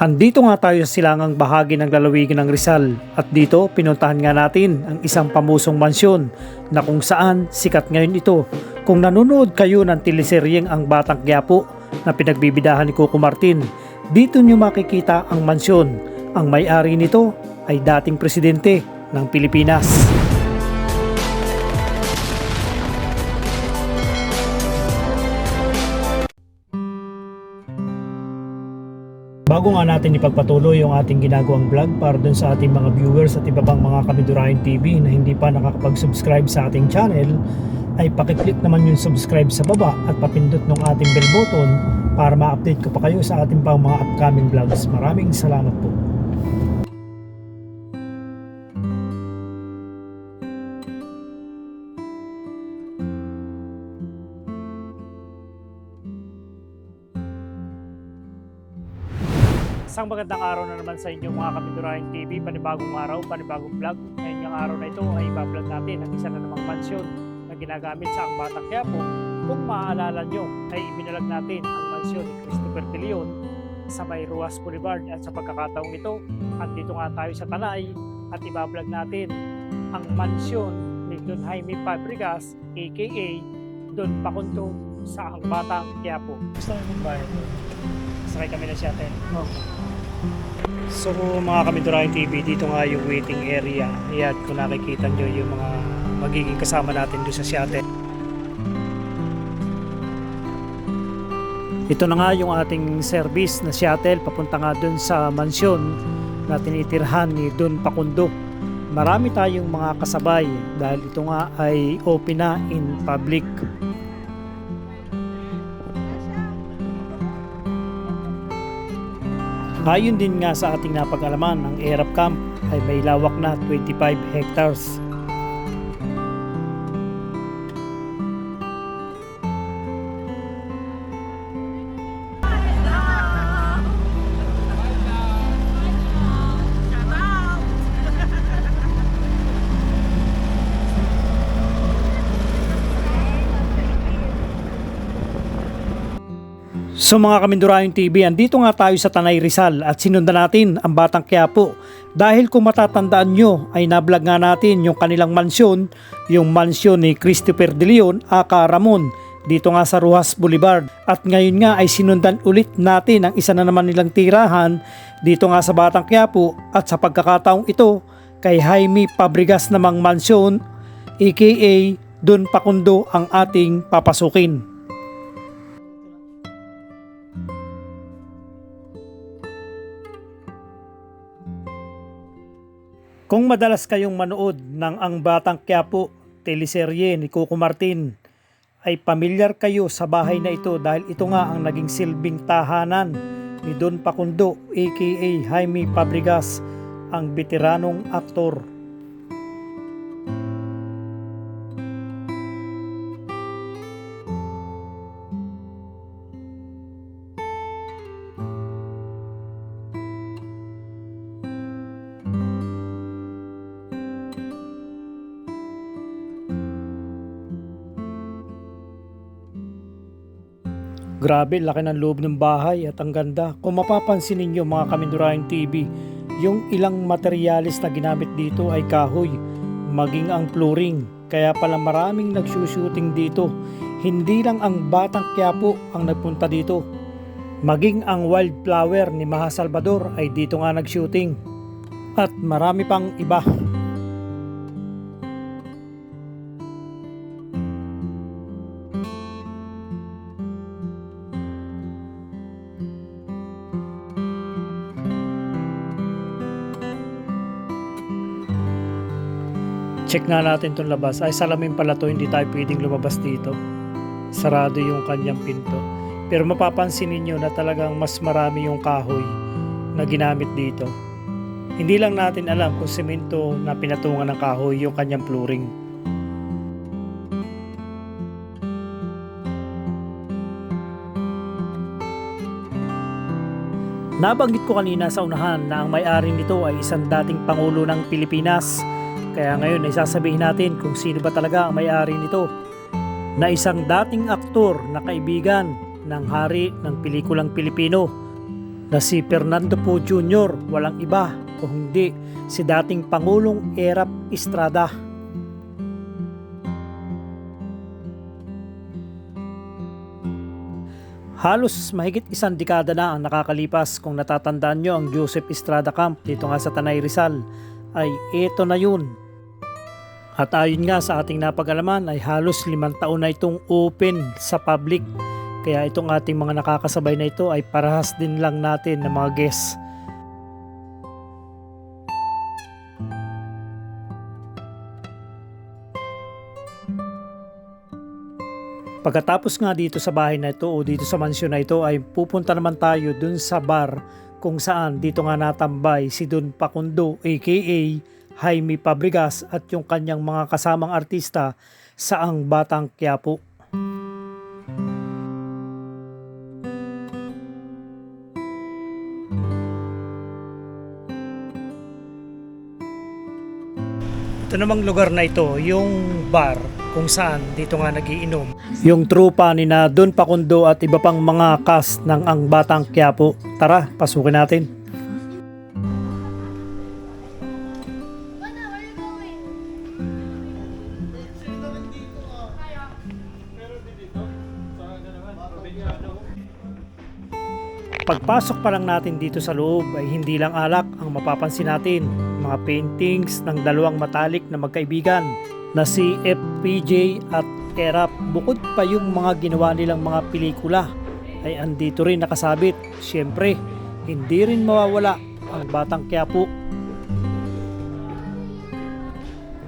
Andito nga tayo sa silangang bahagi ng lalawigan ng Rizal at dito pinuntahan nga natin ang isang pamusong mansyon na kung saan sikat ngayon ito. Kung nanonood kayo ng teleseryeng Ang Batang Quiapo na pinagbibidahan ni Coco Martin, dito nyo makikita ang mansyon. Ang may-ari nito ay dating presidente ng Pilipinas. Bago nga natin ipagpatuloy yung ating ginagawang vlog para dun sa ating mga viewers at iba pang mga Kamidurahin TV na hindi pa nakakapag-subscribe sa ating channel, ay pakiclick naman yung subscribe sa baba at papindot ng ating bell button para ma-update ko pa kayo sa ating pang mga upcoming vlogs. Maraming salamat po. Isang magandang araw na naman sa inyo mga Kapiturahin TV, panibagong araw, panibagong vlog. Ngayon yung araw na ito ay ibablog natin ang isa na namang mansyon na ginagamit sa ang Batang Quiapo. Kung maaalala nyo, ay ibinalag natin ang mansyon ni Christopher De Leon sa may Ruas Boulevard at sa pagkakataong ito, andito nga tayo sa Tanay at ibablog natin ang mansyon ni Don Jaime Fabregas aka Don Pakunto sa ang Batang Quiapo. Gusto yung bayan Sakay kami na siya, So mga Kamidurahin TV, dito nga yung waiting area. Ayan, kung nakikita nyo yung mga magiging kasama natin doon sa Seattle. Ito na nga yung ating service na Seattle papunta nga doon sa mansyon na tinitirhan ni Don Pakundo. Marami tayong mga kasabay dahil ito nga ay open na in public. Ayon din nga sa ating napag-alaman, ang Arab Camp ay may lawak na 25 hectares. So mga Kamindurayong TV, andito nga tayo sa Tanay Rizal at sinundan natin ang Batang Quiapo. Dahil kung matatandaan nyo ay nablog nga natin yung kanilang mansyon, yung mansyon ni Christopher De Leon aka Ramon dito nga sa Ruas Boulevard. At ngayon nga ay sinundan ulit natin ang isa na naman nilang tirahan dito nga sa Batang Quiapo at sa pagkakataong ito kay Jaime Fabregas namang mansyon aka Don Pakundo ang ating papasukin. Kung madalas kayong manood ng Ang Batang Quiapo, teleserye ni Coco Martin, ay pamilyar kayo sa bahay na ito dahil ito nga ang naging silbing tahanan ni Don Pakundo aka Jaime Fabregas, ang veteranong aktor. Grabe, laki ng loob ng bahay at ang ganda. Kung mapapansin ninyo mga Kamindurahin TV, yung ilang materialis na ginamit dito ay kahoy, maging ang flooring. Kaya pala maraming nagsushooting dito. Hindi lang ang Batang Quiapo ang nagpunta dito. Maging ang wildflower ni Maha Salvador ay dito nga nagshooting. At marami pang iba. Check nga natin itong labas. Ay, salamin pala to, hindi tayo pwedeng lumabas dito. Sarado yung kanyang pinto. Pero mapapansin ninyo na talagang mas marami yung kahoy na ginamit dito. Hindi lang natin alam kung semento na pinatungan ng kahoy yung kanyang flooring. Nabanggit ko kanina sa unahan na ang may-ari nito ay isang dating Pangulo ng Pilipinas kaya ngayon ay sasabihin natin kung sino ba talaga ang may-ari nito. Na isang dating aktor na kaibigan ng hari ng pelikulang Pilipino na si Fernando Po Jr. walang iba kung hindi si dating Pangulong Erap Estrada. Halos mahigit isang dekada na ang nakakalipas kung natatandaan nyo ang Joseph Estrada Camp dito nga sa Tanay Rizal ay ito na yun. At ayon nga sa ating napagalaman ay halos limang taon na itong open sa public. Kaya itong ating mga nakakasabay na ito ay parahas din lang natin ng mga guests. Pagkatapos nga dito sa bahay na ito o dito sa mansyon na ito ay pupunta naman tayo dun sa bar kung saan dito nga natambay si Don Pakundo aka Jaime Pabrigas at yung kanyang mga kasamang artista sa ang Batang Quiapo. Ito namang lugar na ito, yung bar kung saan dito nga nagiinom. Yung trupa ni na Don Pakundo at iba pang mga cast ng Ang Batang Quiapo. Tara, pasukin natin. Pagpasok pa lang natin dito sa loob ay hindi lang alak ang mapapansin natin. Mga paintings ng dalawang matalik na magkaibigan na si FPJ at Erap. Bukod pa yung mga ginawa nilang mga pelikula ay andito rin nakasabit. Siyempre, hindi rin mawawala ang Batang Quiapo.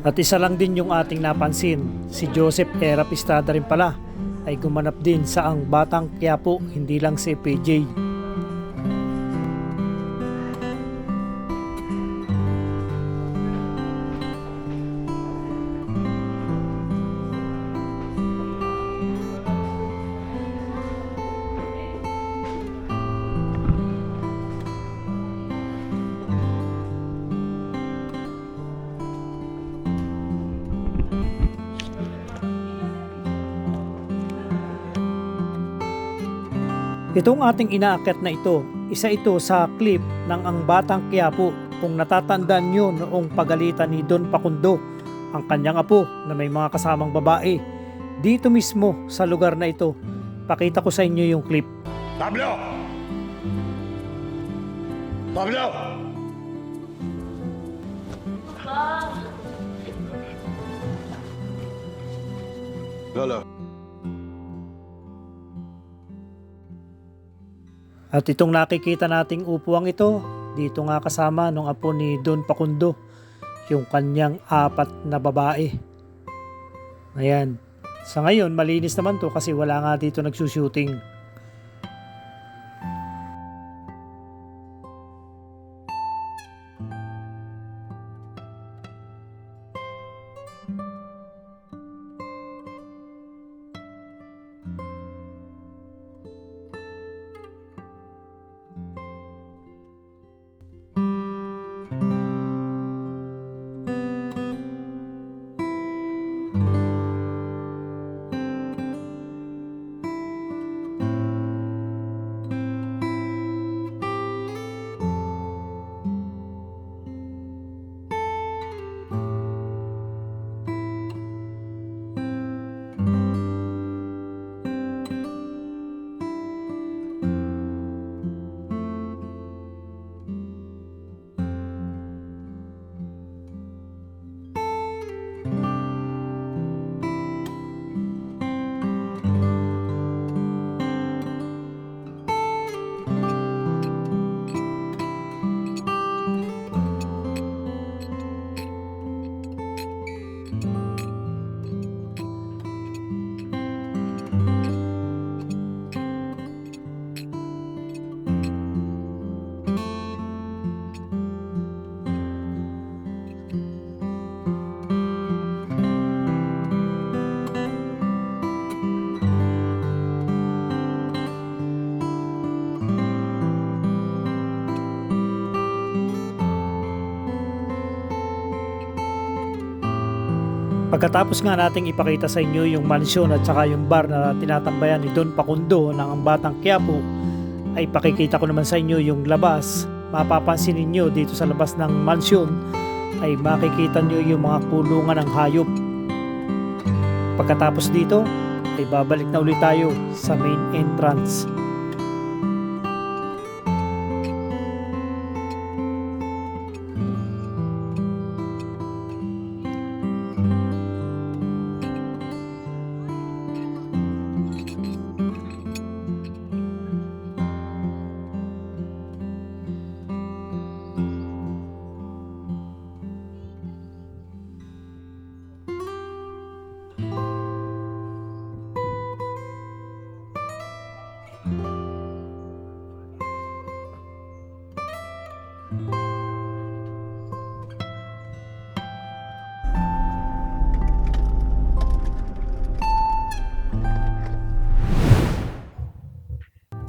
At isa lang din yung ating napansin, si Joseph Erap Estrada rin pala ay gumanap din sa ang Batang Quiapo, hindi lang si FPJ. Itong ating inaakyat na ito, isa ito sa clip ng Ang Batang Quiapo kung natatandaan nyo noong pagalitan ni Don Pakundo, ang kanyang apo na may mga kasamang babae. Dito mismo sa lugar na ito, pakita ko sa inyo yung clip. Pablo! Pablo! Lolo. At itong nakikita nating upuang ito, dito nga kasama nung apo ni Don Pakundo, yung kanyang apat na babae. Ayan. Sa ngayon, malinis naman to kasi wala nga dito nagsushooting. Pagkatapos nga nating ipakita sa inyo yung mansyon at saka yung bar na tinatambayan ni Don Pakundo ng ang Batang Quiapo, ay pakikita ko naman sa inyo yung labas. Mapapansin ninyo dito sa labas ng mansyon ay makikita nyo yung mga kulungan ng hayop. Pagkatapos dito ay babalik na ulit tayo sa main entrance.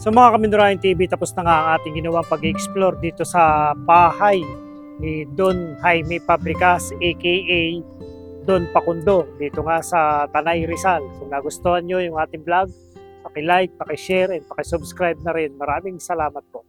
Sa mga Kamindurahin TV, tapos na nga ang ating ginawang pag-explore dito sa bahay ni Don Jaime Fabricas aka Don Pakundo dito nga sa Tanay Rizal. Kung nagustuhan nyo yung ating vlog, paki-like, paki-share, and paki-subscribe na rin. Maraming salamat po.